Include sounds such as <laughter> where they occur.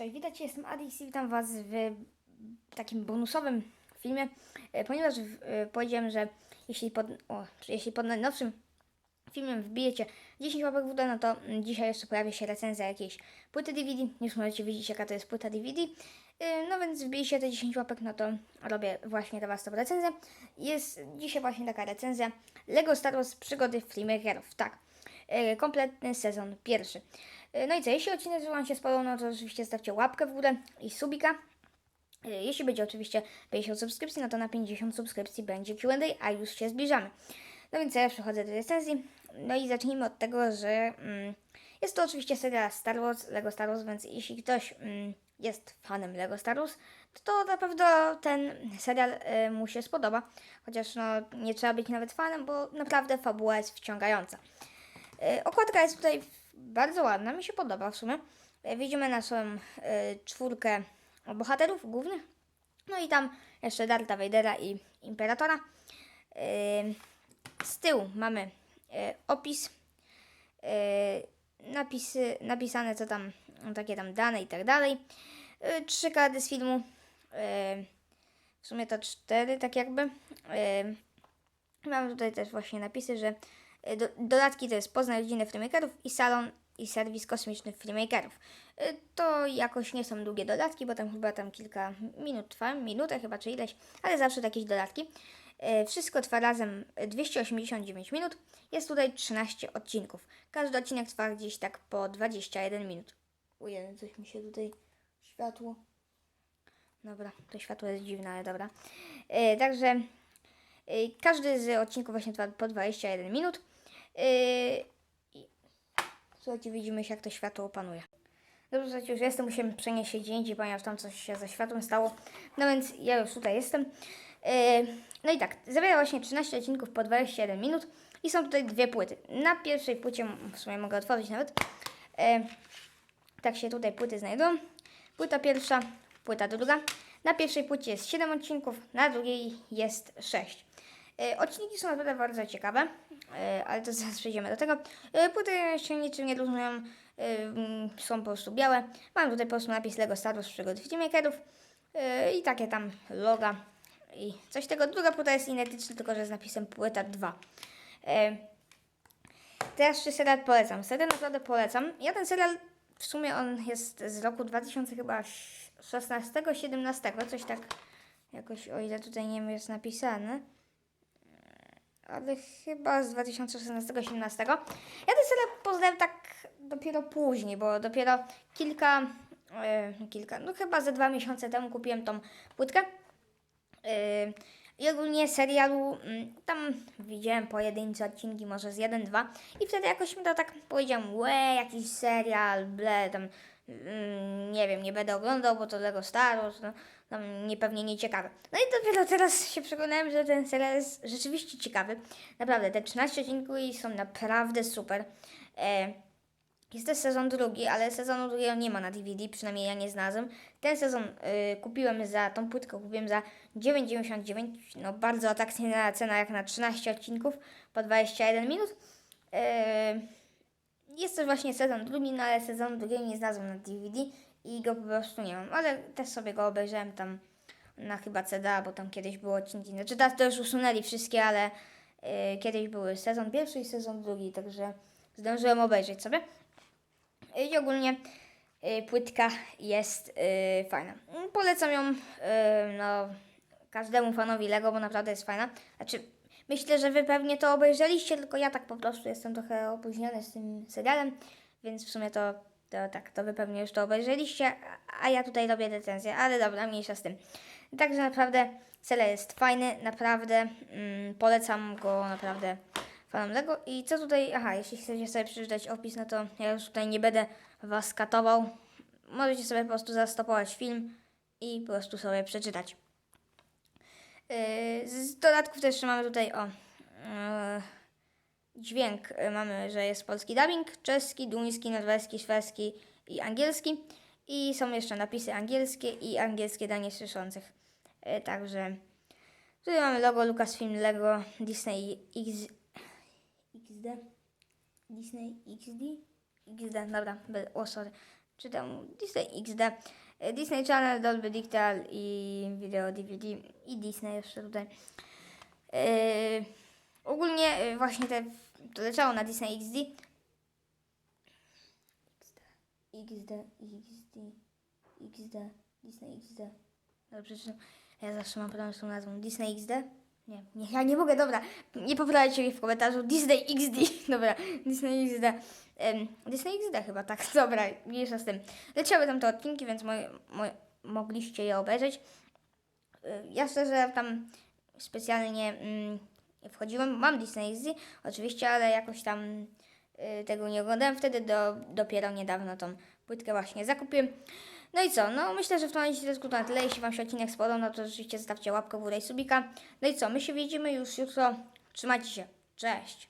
Cześć, witajcie, jestem Adix i witam Was w takim bonusowym filmie, e, ponieważ e, powiedziałem, że jeśli pod, o, jeśli pod najnowszym filmem wbijecie 10 łapek w no to mm, dzisiaj jeszcze pojawi się recenzja jakiejś płyty DVD, już możecie widzieć jaka to jest płyta DVD, E, no więc wbijcie te 10 łapek, no to robię właśnie dla Was tą recenzję. Jest dzisiaj właśnie taka recenzja LEGO Star Wars Przygody Freemakerów, tak, kompletny sezon pierwszy. E, No i co, jeśli odcinek Wam się spodobał, no to oczywiście zostawcie łapkę w górę i subika. E, Jeśli będzie oczywiście 50 subskrypcji, no to na 50 subskrypcji będzie Q&A, a już się zbliżamy. No więc ja przechodzę do recenzji. No i zacznijmy od tego, że mm, jest to oczywiście seria Star Wars, Lego Star Wars, więc jeśli ktoś mm, jest fanem Lego Star Wars, to, to na pewno ten serial e, mu się spodoba. Chociaż no, nie trzeba być nawet fanem, bo naprawdę fabuła jest wciągająca. E, Okładka jest tutaj bardzo ładna, mi się podoba w sumie. E, Widzimy naszą e, czwórkę bohaterów głównych. No i tam jeszcze Darta Vadera i Imperatora. E, Z tyłu mamy e, opis, e, napisy, napisane co tam, takie tam dane i tak dalej. Trzy karty z filmu. E, W sumie to cztery, tak jakby. E, Mam tutaj też właśnie napisy, że do, dodatki to jest Poznań rodziny Freemakerów i salon i serwis kosmiczny Freemakerów. E, To jakoś nie są długie dodatki, bo tam chyba tam kilka minut trwa, minutę chyba czy ileś, ale zawsze jakieś dodatki. E, Wszystko trwa razem 289 minut. Jest tutaj 13 odcinków. Każdy odcinek trwa gdzieś tak po 21 minut. Ujej, coś mi się tutaj światło. Dobra, to światło jest dziwne, ale dobra. E, także Każdy z odcinków właśnie trwa po 21 minut. Y, i Słuchajcie, widzimy się, jak to światło opanuje. Dobrze, słuchajcie, już jestem, musimy przenieść się gdzie indziej, ponieważ tam coś się ze światłem stało. No więc ja już tutaj jestem. Y, No i tak, zawiera właśnie 13 odcinków po 21 minut i są tutaj dwie płyty. Na pierwszej płycie, w sumie mogę otworzyć nawet, y, tak się tutaj płyty znajdują. Płyta pierwsza, płyta druga. Na pierwszej płycie jest 7 odcinków, na drugiej jest 6. E, Odcinki są naprawdę bardzo ciekawe, e, ale to zaraz przejdziemy do tego. E, Płyty się niczym nie różnią, mm, są po prostu białe. Mam tutaj po prostu napis Lego Star Wars Przygód Filmmakerów i takie tam loga i coś tego. Druga płyta jest identyczna, tylko że z napisem płyta 2. E, Teraz czy serial polecam? Serial naprawdę polecam. Ja ten serial, w sumie on jest z roku 2000 chyba 16-17, coś tak jakoś, o ile tutaj nie wiem, jest napisane. Ale chyba z 2016-17. Ja ten serial poznałem tak dopiero później, bo dopiero kilka, e, kilka, no chyba ze dwa miesiące temu kupiłem tą płytkę. Yy, I ogólnie serialu mm, tam widziałem pojedyncze odcinki, może z jeden, dwa i wtedy jakoś mi to tak powiedziałem, łe, jakiś serial, ble, tam mm, nie wiem, nie będę oglądał, bo to Lego Star Wars, no, tam nie, pewnie nieciekawe. No i dopiero teraz się przekonałem, że ten serial jest rzeczywiście ciekawy. Naprawdę, te 13 odcinków są naprawdę super. E, jest też sezon drugi, ale sezonu drugiego nie ma na DVD, przynajmniej ja nie znalazłem. Ten sezon y, kupiłem za, tą płytkę kupiłem za 9,99, no bardzo atrakcyjna cena jak na 13 odcinków po 21 minut. Y, jest też właśnie sezon drugi, no ale sezon drugiego nie znalazłem na DVD i go po prostu nie mam, ale też sobie go obejrzałem tam na chyba CDA, bo tam kiedyś było odcinki, znaczy teraz to już usunęli wszystkie, ale y, kiedyś były sezon pierwszy i sezon drugi, także zdążyłem obejrzeć sobie. I ogólnie y, płytka jest y, fajna. Polecam ją y, no, każdemu fanowi Lego, bo naprawdę jest fajna. Znaczy, myślę, że wy pewnie to obejrzeliście, tylko ja tak po prostu jestem trochę opóźniony z tym serialem, więc w sumie to, to tak, to wy pewnie już to obejrzeliście, a- ja tutaj robię recenzję, ale dobra, mniejsza z tym. Także naprawdę serial jest fajny, naprawdę mm, polecam go naprawdę fanom Lego. I co tutaj, aha, jeśli chcecie sobie przeczytać opis, no to ja już tutaj nie będę was katował. Możecie sobie po prostu zastopować film i po prostu sobie przeczytać. Yy, Z dodatków też mamy tutaj, o, yy, dźwięk yy, mamy, że jest polski dubbing, czeski, duński, norweski, szwedzki i angielski. I są jeszcze napisy angielskie i angielskie dla niesłyszących. Yy, Także tutaj mamy logo Lucasfilm, Lego, Disney X, XD. Disney XD? XD, dobra, o sorry. czy tam Disney XD, e, Disney Channel, Dolby Digital i Video DVD i Disney jeszcze tutaj. E, ogólnie e, właśnie te, to leciało na Disney XD. XD, XD, XD, Disney XD. Dobrze, przeczytam. Ja zawsze mam problem z tą nazwą. Disney XD? Nie, nie, ja nie mogę, dobra. Nie poprawiajcie mnie w komentarzu. Disney XD. <laughs> Dobra, Disney XD. Em, Disney XD chyba, tak. <laughs> Dobra, mniejsza z tym. Leciały tam te odcinki, więc moje, moje, mogliście je obejrzeć. Y, Ja szczerze tam specjalnie mm, nie wchodziłem. Mam Disney oczywiście, ale jakoś tam y, tego nie oglądałem. Wtedy do, dopiero niedawno tą płytkę właśnie zakupiłem. No i co? No myślę, że w tym momencie to na tyle. Jeśli Wam się odcinek spodobał, no to oczywiście zostawcie łapkę w górę i subika. No i co? My się widzimy już jutro. Trzymajcie się. Cześć!